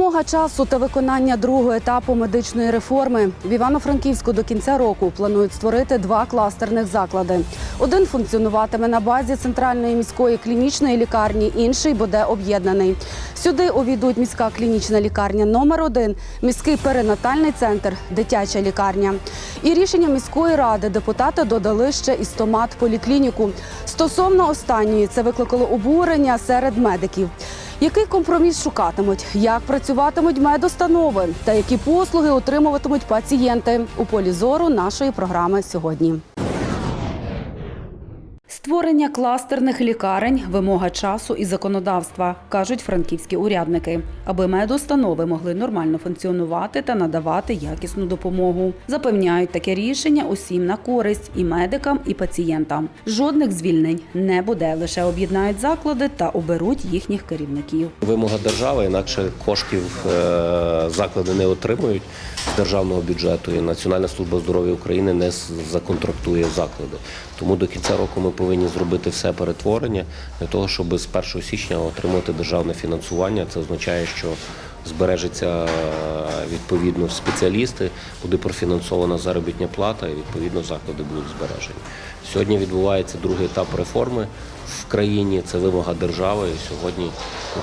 Вимога часу та виконання другого етапу медичної реформи в Івано-Франківську до кінця року планують створити два кластерних заклади. Один функціонуватиме на базі центральної міської клінічної лікарні, інший буде об'єднаний. Сюди увійдуть міська клінічна лікарня номер 1 міський перинатальний центр, дитяча лікарня. І рішення міської ради депутати додали ще і стомат поліклініку. Стосовно останньої це викликало обурення серед медиків. Який компроміс шукатимуть, як працюватимуть медостанови та які послуги отримуватимуть пацієнти? У полі зору нашої програми сьогодні. Створення кластерних лікарень вимога часу і законодавства, кажуть франківські урядники, аби медустанови могли нормально функціонувати та надавати якісну допомогу. Запевняють таке рішення усім на користь і медикам, і пацієнтам. Жодних звільнень не буде. Лише об'єднають заклади та оберуть їхніх керівників. Вимога держави, інакше коштів е, заклади не отримують з державного бюджету. І Національна служба здоров'я України не законтрактує заклади. Тому до кінця року ми повинні зробити все перетворення для того, щоб з 1 січня отримати державне фінансування. Це означає, що збережеться е, відповідно спеціалісти, буде профінансована заробітня плата, і відповідно заклади будуть збережені. Сьогодні відбувається другий етап реформи в країні. Це вимога держави. І сьогодні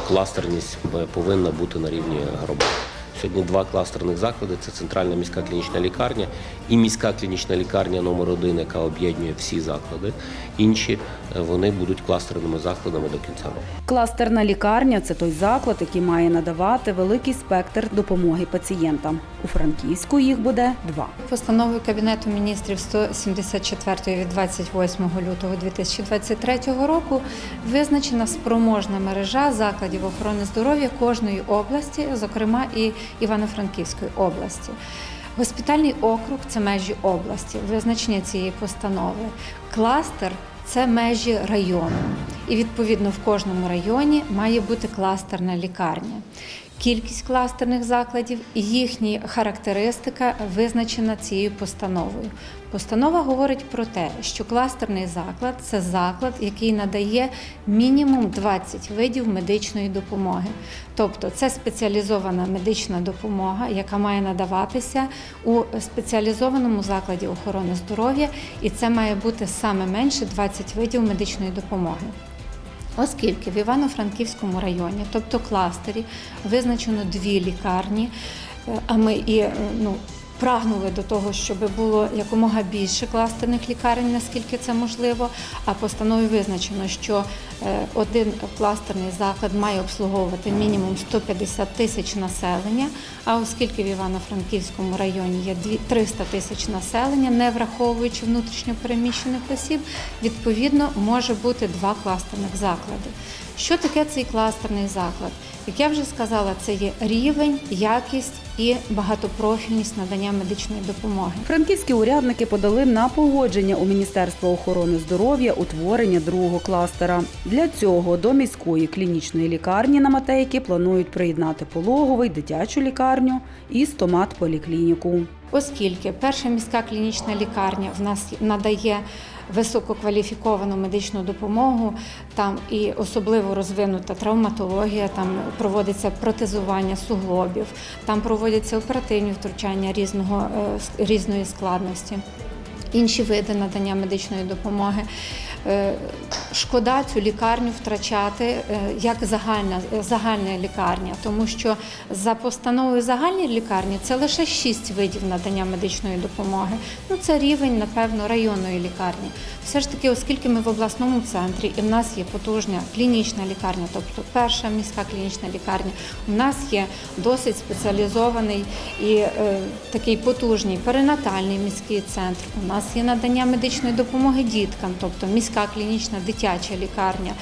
кластерність повинна бути на рівні громад. Сьогодні два кластерних заклади: це центральна міська клінічна лікарня і міська клінічна лікарня номер 1 яка об'єднує всі заклади. Інші е, вони будуть кластерними закладами до кінця року. Кластерна лікарня це той заклад, який має надавати великий спектр допомоги пацієнтам. У Франківську їх буде два. Постановою Кабінету міністрів 174 від 28 лютого 2023 року визначена спроможна мережа закладів охорони здоров'я кожної області, зокрема і Івано-Франківської області. Госпітальний округ це межі області, визначення цієї постанови. Кластер це межі району. І відповідно в кожному районі має бути кластерна лікарня. Кількість кластерних закладів і їхня характеристика визначена цією постановою. Постанова говорить про те, що кластерний заклад це заклад, який надає мінімум 20 видів медичної допомоги. Тобто це спеціалізована медична допомога, яка має надаватися у спеціалізованому закладі охорони здоров'я, і це має бути саме менше 20 видів медичної допомоги. Оскільки в Івано-Франківському районі, тобто кластері, визначено дві лікарні, е, а ми і е, ну, прагнули до того, щоб було якомога більше кластерних лікарень, наскільки це можливо. А постановою визначено, що один кластерний заклад має обслуговувати мінімум 150 тисяч населення. А оскільки в Івано-Франківському районі є дві- 300 тисяч населення, не враховуючи внутрішньопереміщених осіб, відповідно може бути два кластерних заклади. Що таке цей кластерний заклад? Як я вже сказала, це є рівень, якість і багатопрофільність надання медичної допомоги. Франківські урядники подали на погодження у Міністерство охорони здоров'я утворення другого кластера. Для цього до міської клінічної лікарні на Матейки планують приєднати пологовий, дитячу лікарню і стомат-поліклініку. Оскільки перша міська клінічна лікарня в нас надає висококваліфіковану медичну допомогу, там і особливо розвинута травматологія, там проводиться протезування суглобів, там проводяться оперативні втручання різного, е, різної складності. Інші види надання медичної допомоги. Е, Шкода цю лікарню втрачати е, як загальна, загальна лікарня, тому що за постановою загальної лікарні це лише шість видів надання медичної допомоги. Ну це рівень, напевно, районної лікарні. Все ж таки, оскільки ми в обласному центрі і в нас є потужна клінічна лікарня, тобто перша міська клінічна лікарня, у нас є досить спеціалізований і е, такий потужний перинатальний міський центр. У нас є надання медичної допомоги діткам, тобто міська клінічна дитяча лікарня.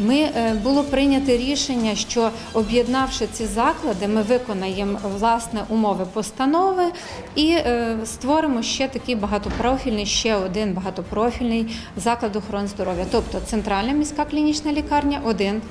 Ми е, було прийнято рішення, що об'єднавши ці заклади, ми виконаємо власне умови постанови і е, створимо ще такий багатопрофільний, ще один багатопрофільний заклад охорони здоров'я. Тобто центральна міська клінічна лікарня, один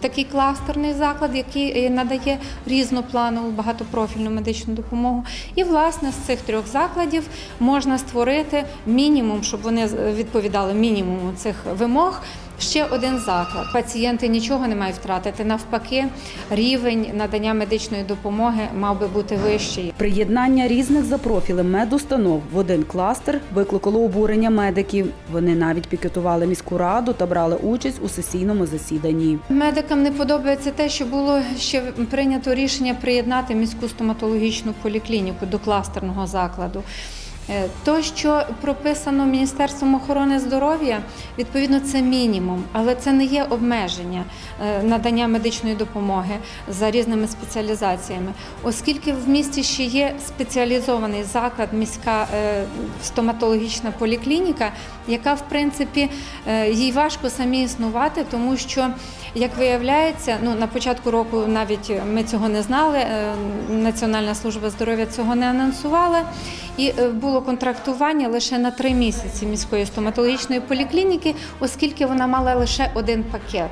такий кластерний заклад, який е, надає різнопланову багатопрофільну медичну допомогу. І власне з цих трьох закладів можна створити мінімум, щоб вони відповідали мінімуму цих вимог. Ще один заклад. Пацієнти нічого не мають втратити. Навпаки, рівень надання медичної допомоги мав би бути вищий. Приєднання різних за профілем медустанов в один кластер викликало обурення медиків. Вони навіть пікетували міську раду та брали участь у сесійному засіданні. Медикам не подобається те, що було ще прийнято рішення приєднати міську стоматологічну поліклініку до кластерного закладу. Е, То, що прописано Міністерством охорони здоров'я, відповідно, це мінімум, але це не є обмеження е, надання медичної допомоги за різними спеціалізаціями, оскільки в місті ще є спеціалізований заклад, міська е, стоматологічна поліклініка, яка в принципі їй важко самі існувати, тому що як виявляється, ну на початку року навіть ми цього не знали. е, Національна служба здоров'я цього не анонсувала, і е, було контрактування лише на три місяці міської стоматологічної поліклініки, оскільки вона мала лише один пакет.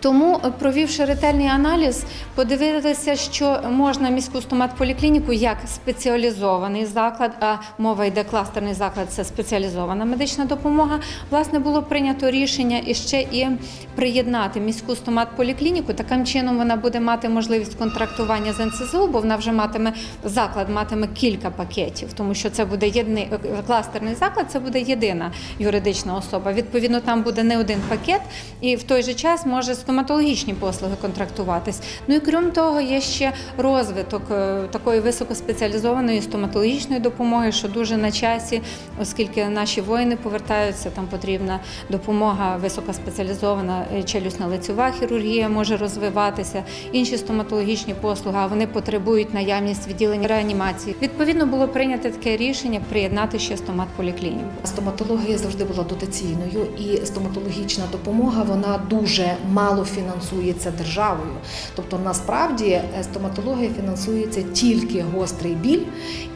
Тому, е, провівши ретельний аналіз, подивилися, що можна міську стоматполіклініку як спеціалізований заклад, а мова йде кластерний заклад це спеціалізована медична допомога. Власне, було прийнято рішення іще і приєднати міську стоматполіклініку. Таким чином вона буде мати можливість контрактування з НСЗУ, бо вона вже матиме заклад, матиме кілька пакетів, тому що це буде єдиний е, кластерний заклад, це буде єдина юридична особа. Відповідно, там буде не один пакет, і в той же час може стоматологічні послуги контрактуватись. Ну і крім того, є ще розвиток е, такої високоспеціалізованої стоматологічної допомоги, що дуже на часі, оскільки наші воїни повертаються, там потрібна допомога високоспеціалізована е, челюстно-лицьова хірургія може розвиватися, інші стоматологічні послуги, а вони потребують наявність відділень реанімації. Відповідно, було прийнято таке рішення приєднати ще стоматполіклініку. Стоматологія завжди була дотаційною, і стоматологічна допомога вона дуже мало фінансується державою. Тобто, насправді е, стоматологія фінансується тільки гострий біль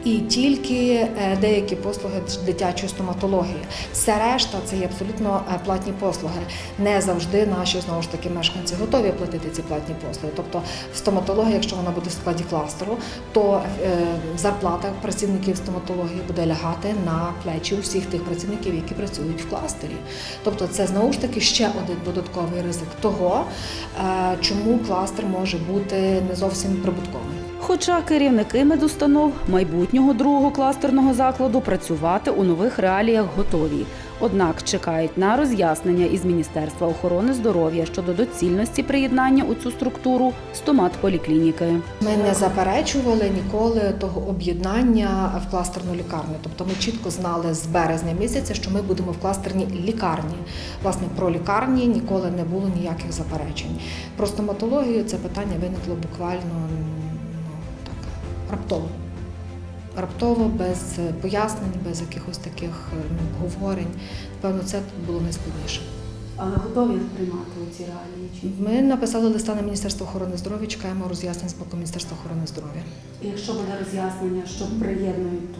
і тільки е, деякі послуги дитячої стоматології. Все решта це є абсолютно е, платні послуги. Не завжди наші знову ж таки мешканці готові платити ці платні послуги. Тобто, стоматологія, якщо вона буде в складі кластеру, то зарплата працівників стоматології буде лягати на плечі усіх тих працівників, які працюють в кластері. Тобто, це знову ж таки ще один додатковий ризик того, е, чому кластер може бути не зовсім прибутковим. Хоча керівники медустанов майбутнього другого кластерного закладу працювати у нових реаліях готові. Однак чекають на роз'яснення із Міністерства охорони здоров'я щодо доцільності приєднання у цю структуру стомат-поліклініки. Ми не заперечували ніколи того об'єднання в кластерну лікарню. Тобто ми чітко знали з березня місяця, що ми будемо в кластерній лікарні. Власне, про лікарні ніколи не було ніяких заперечень. Про стоматологію це питання виникло буквально ну, так, раптово. Раптово, без пояснень, без якихось таких ну, говорень. Певно, це було найскладніше. Але готові приймати ці реалії? Ми написали листа на Міністерство охорони здоров'я, чекаємо роз'яснень з боку Міністерства охорони здоров'я. Якщо буде роз'яснення, що приєднують, то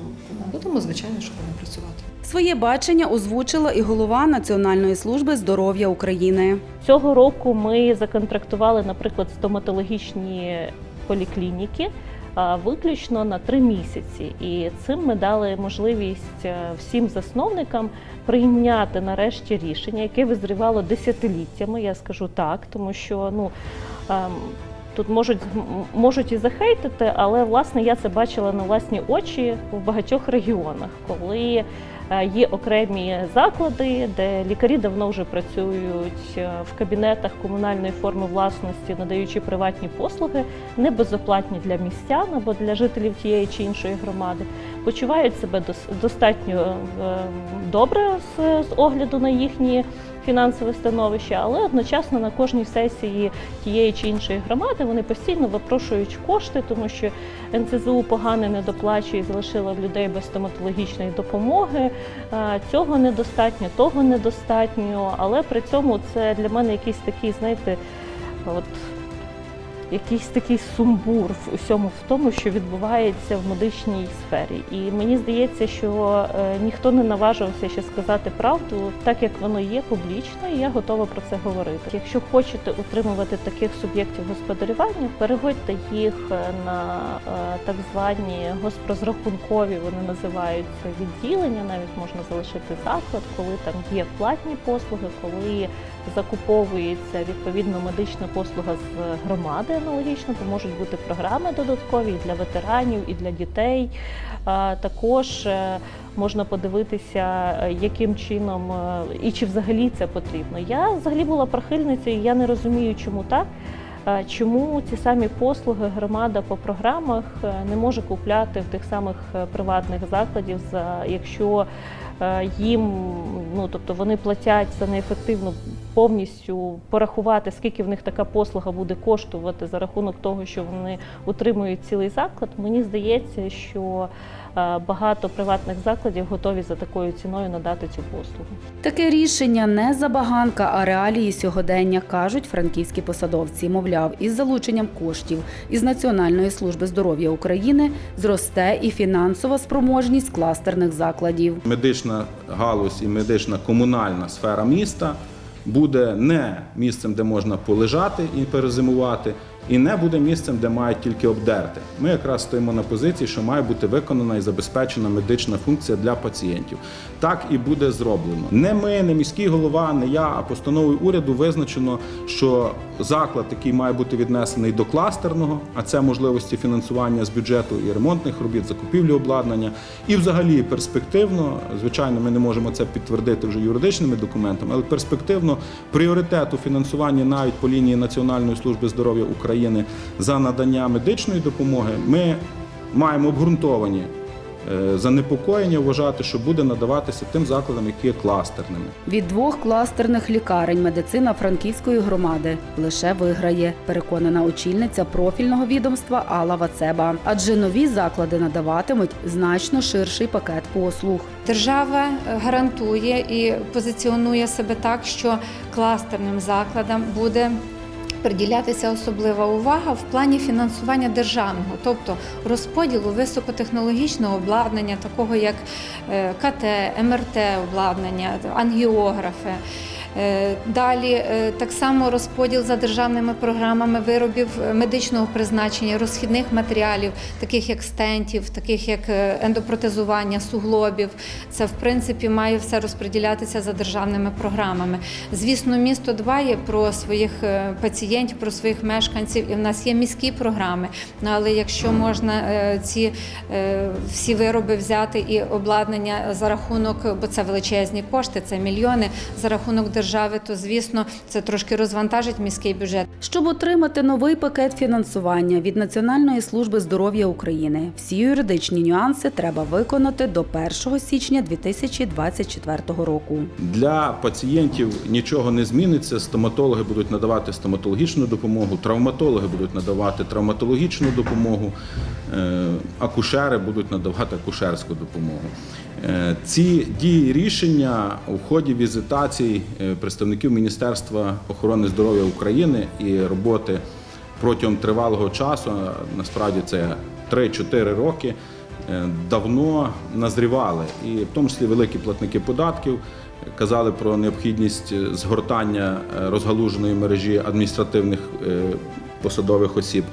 Будемо, звичайно, що будемо працювати. своє бачення озвучила і голова Національної служби здоров'я України. Цього року ми законтрактували, наприклад, стоматологічні поліклініки виключно на три місяці. І цим ми дали можливість е, всім засновникам прийняти нарешті рішення, яке визрівало десятиліттями. Я скажу так, тому що ну. Тут можуть можуть і захейтити, але власне я це бачила на власні очі в багатьох регіонах, коли е, є окремі заклади, де лікарі давно вже працюють е, в кабінетах комунальної форми власності, надаючи приватні послуги, не безоплатні для містян або для жителів тієї чи іншої громади, почувають себе достатньо е, добре з огляду на їхні фінансове становище, але одночасно на кожній сесії тієї чи іншої громади вони постійно випрошують кошти, тому що НЦЗУ погано не доплачує залишила людей без стоматологічної допомоги. Цього недостатньо, того недостатньо, але при цьому це для мене якийсь такий, знаєте, от якийсь такий сумбур в усьому в тому, що відбувається в медичній сфері. І мені здається, що е, ніхто не наважився ще сказати правду, так як воно є публічно, і я готова про це говорити. Якщо хочете утримувати таких суб'єктів господарювання, переводьте їх е, на е, так звані госпрозрахункові, вони називаються відділення. Навіть можна залишити заклад, коли там є платні послуги, коли закуповується відповідно медична послуга з громади аналогічно, то можуть бути програми додаткові і для ветеранів, і для дітей. Також е, можна подивитися, е, яким чином е, і чи взагалі це потрібно. Я взагалі була прихильницею, я не розумію, чому так. Чому ці самі послуги громада по програмах не може купляти в тих самих приватних закладів, якщо їм ну тобто вони платять за неефективну повністю порахувати, скільки в них така послуга буде коштувати за рахунок того, що вони утримують цілий заклад. Мені здається, що е, багато приватних закладів готові за такою ціною надати цю послугу. Таке рішення не забаганка, а реалії сьогодення, кажуть франківські посадовці. Мовляв, із залученням коштів із Національної служби здоров'я України зросте і фінансова спроможність кластерних закладів. Медична галузь і медична комунальна сфера міста буде не місцем, де можна полежати і перезимувати, і не буде місцем, де мають тільки обдерти. Ми якраз стоїмо на позиції, що має бути виконана і забезпечена медична функція для пацієнтів. Так і буде зроблено. Не ми, не міський голова, не я, а постановою уряду визначено, що заклад, який має бути віднесений до кластерного, а це можливості фінансування з бюджету і ремонтних робіт, закупівлі обладнання, і взагалі перспективно, звичайно, ми не можемо це підтвердити вже юридичними документами, але перспективно пріоритету фінансування навіть по лінії Національної служби здоров'я України за надання медичної допомоги ми маємо обґрунтовані е, занепокоєння вважати, що буде надаватися тим закладам, які є кластерними. Від двох кластерних лікарень медицина Франківської громади лише виграє, переконана очільниця профільного відомства Алла Вацеба. Адже нові заклади надаватимуть значно ширший пакет послуг. Держава е, гарантує і позиціонує себе так, що кластерним закладам буде приділятися особлива увага в плані фінансування державного, тобто розподілу високотехнологічного обладнання, такого як е, КТ, МРТ обладнання, ангіографи. Е, Далі е, так само розподіл за державними програмами виробів е, медичного призначення, розхідних матеріалів, таких як стентів, таких як ендопротезування, суглобів. Це в принципі має все розподілятися за державними програмами. Звісно, місто дбає про своїх пацієнтів, про своїх мешканців, і в нас є міські програми. Ну, але якщо можна ці всі вироби взяти і обладнання за рахунок, бо це величезні кошти, це мільйони за рахунок держави, то звісно це трошки розвантажить міський бюджет. Щоб отримати новий пакет фінансування від Національної служби здоров'я України, всі юридичні нюанси треба виконати до 1 січня 2024 року. Для пацієнтів нічого не зміниться. Стоматологи будуть надавати стоматологічну допомогу, травматологи будуть надавати травматологічну допомогу, е, акушери будуть надавати акушерську допомогу. Е, Ці дії рішення у ході візитацій е, представників Міністерства охорони здоров'я України і роботи протягом тривалого часу, насправді це 3-4 роки, е, давно назрівали, і в тому числі великі платники податків казали про необхідність згортання е, розгалуженої мережі адміністративних е, посадових осіб.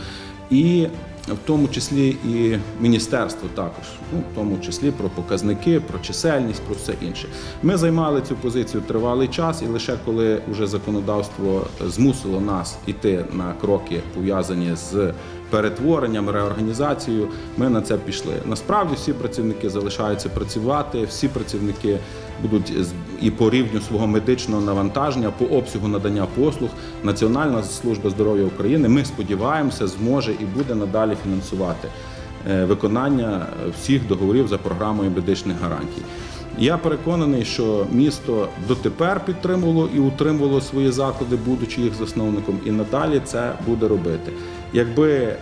І в тому числі і міністерство також, ну в тому числі про показники, про чисельність, про все інше. Ми займали цю позицію тривалий час, і лише коли вже законодавство змусило нас іти на кроки пов'язані з перетворенням, реорганізацією, ми на це пішли. Насправді всі працівники залишаються працювати, всі працівники будуть і по рівню свого медичного навантаження, по обсягу надання послуг. Національна служба здоров'я України, ми сподіваємося, зможе і буде надалі фінансувати е, виконання всіх договорів за програмою медичних гарантій. Я переконаний, що місто дотепер підтримувало і утримувало свої заклади, будучи їх засновником, і надалі це буде робити. Якби е,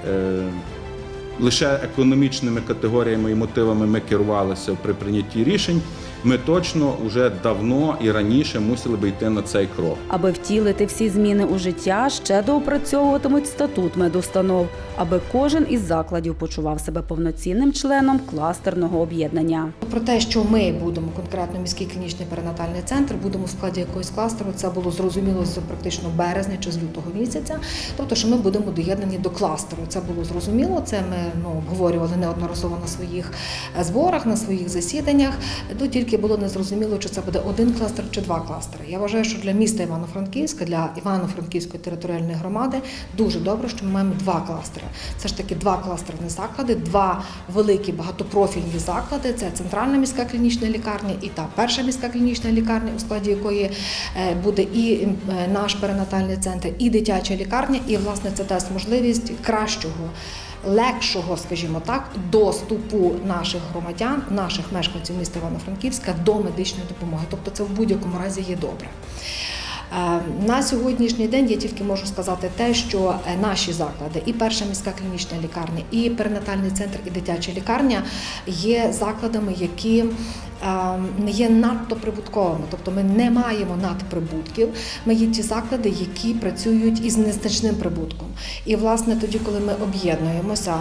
лише економічними категоріями і мотивами ми керувалися при прийнятті рішень, ми точно вже давно і раніше мусили би йти на цей крок. Аби втілити всі зміни у життя, ще доопрацьовуватимуть статут медустанов, аби кожен із закладів почував себе повноцінним членом кластерного об'єднання. Про те, що ми будемо конкретно міський клінічний перинатальний центр, будемо в складі якогось кластеру, це було зрозуміло з практично березня чи з лютого місяця. Тобто, що ми будемо доєднані до кластеру. Це було зрозуміло. Це ми ну, обговорювали неодноразово на своїх е, зборах, на своїх засіданнях. Тут тільки було незрозуміло, чи це буде один кластер чи два кластери. Я вважаю, що для міста Івано-Франківська, для Івано-Франківської територіальної громади дуже добре, що ми маємо два кластери. Це ж таки два кластерні заклади, два великі багатопрофільні заклади. Це центральна міська клінічна лікарня і та перша міська клінічна лікарня, у складі якої е, буде і е, наш перинатальний центр, і дитяча лікарня. І власне це дасть можливість кращого. Легшого, скажімо так, доступу наших громадян, наших мешканців міста Івано-Франківська до медичної допомоги. Тобто, це в будь-якому разі є добре. Е, На сьогоднішній день я тільки можу сказати те, що е, наші заклади, і перша міська клінічна лікарня, і перинатальний центр, і дитяча лікарня є закладами, які не є надто прибутковими, тобто ми не маємо надприбутків. Ми є ті заклади, які працюють із незначним прибутком. І власне тоді, коли ми об'єднуємося,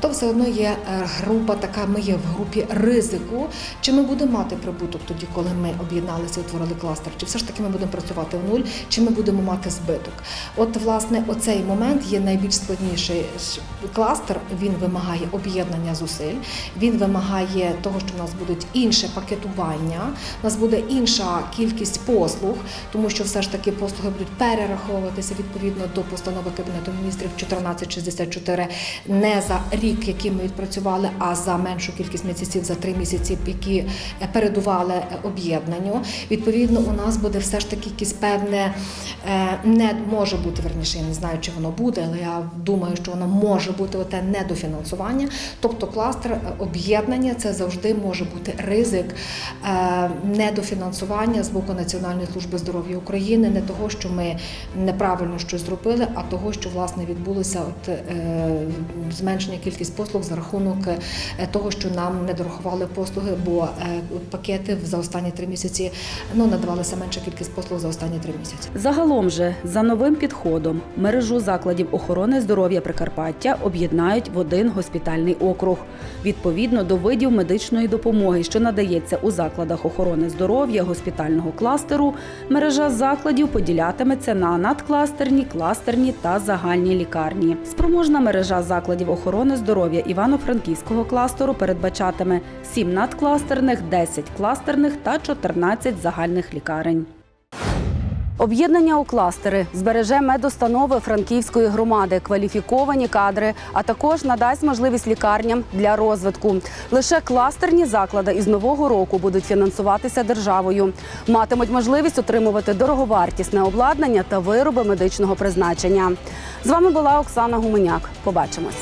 то все одно є е, група така. Ми є в групі ризику. Чи ми будемо мати прибуток тоді, коли ми об'єдналися, утворили кластер? Чи все ж таки ми будемо працювати в нуль, чи ми будемо мати збиток? От власне оцей момент є найбільш складніший кластер. Він вимагає об'єднання зусиль. Він вимагає того, що в нас будуть інші інше пакетування, у нас буде інша кількість послуг, тому що все ж таки послуги будуть перераховуватися відповідно до постанови Кабінету міністрів 1464 не за рік, який ми відпрацювали, а за меншу кількість місяців, за три місяці, які передували об'єднанню. Відповідно, у нас буде все ж таки якесь певне е, не може бути верніше. Я не знаю, чи воно буде, але я думаю, що воно може бути оте недофінансування. Тобто кластер е, об'єднання це завжди може бути ризик недофінансування з боку Національної служби здоров'я України, не того, що ми неправильно щось зробили, а того, що власне відбулося от е, зменшення кількість послуг за рахунок е, того, що нам не дорахували послуги, бо е, пакети за останні три місяці ну надавалася менша кількість послуг за останні три місяці. Загалом же за новим підходом мережу закладів охорони здоров'я Прикарпаття об'єднають в один госпітальний округ відповідно до видів медичної допомоги, що надається у закладах охорони здоров'я госпітального кластеру. Мережа закладів поділятиметься на надкластерні, кластерні та загальні лікарні. Спроможна мережа закладів охорони здоров'я Івано-Франківського кластеру передбачатиме 7 надкластерних, 10 кластерних та 14 загальних лікарень. Об'єднання у кластери збереже медустанови Франківської громади, кваліфіковані кадри, а також надасть можливість лікарням для розвитку. Лише кластерні заклади із нового року будуть фінансуватися державою, матимуть можливість отримувати дороговартісне обладнання та вироби медичного призначення. З вами була Оксана Гуменяк. Побачимось.